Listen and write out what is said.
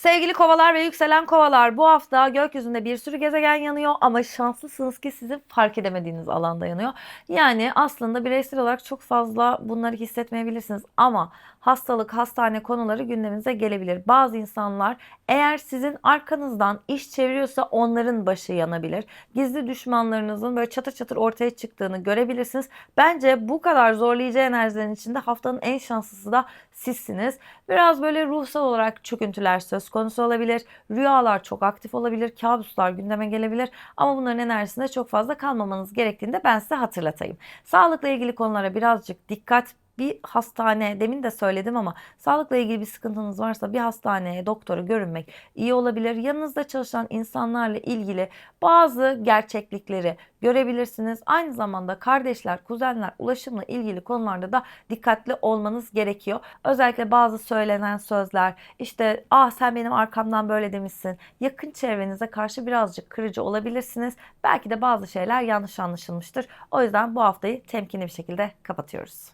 Sevgili kovalar ve yükselen kovalar bu hafta gökyüzünde bir sürü gezegen yanıyor ama şanslısınız ki sizin fark edemediğiniz alanda yanıyor. Yani aslında bireysel olarak çok fazla bunları hissetmeyebilirsiniz ama hastalık, hastane konuları gündeminize gelebilir. Bazı insanlar eğer sizin arkanızdan iş çeviriyorsa onların başı yanabilir. Gizli düşmanlarınızın böyle çatır çatır ortaya çıktığını görebilirsiniz. Bence bu kadar zorlayıcı enerjilerin içinde haftanın en şanslısı da sizsiniz. Biraz böyle ruhsal olarak çöküntüler söz konusu olabilir. Rüyalar çok aktif olabilir. Kabuslar gündeme gelebilir. Ama bunların enerjisinde çok fazla kalmamanız gerektiğini de ben size hatırlatayım. Sağlıkla ilgili konulara birazcık dikkat bir hastane demin de söyledim ama sağlıkla ilgili bir sıkıntınız varsa bir hastaneye doktora görünmek iyi olabilir. Yanınızda çalışan insanlarla ilgili bazı gerçeklikleri görebilirsiniz. Aynı zamanda kardeşler, kuzenler, ulaşımla ilgili konularda da dikkatli olmanız gerekiyor. Özellikle bazı söylenen sözler, işte ah sen benim arkamdan böyle demişsin. Yakın çevrenize karşı birazcık kırıcı olabilirsiniz. Belki de bazı şeyler yanlış anlaşılmıştır. O yüzden bu haftayı temkinli bir şekilde kapatıyoruz.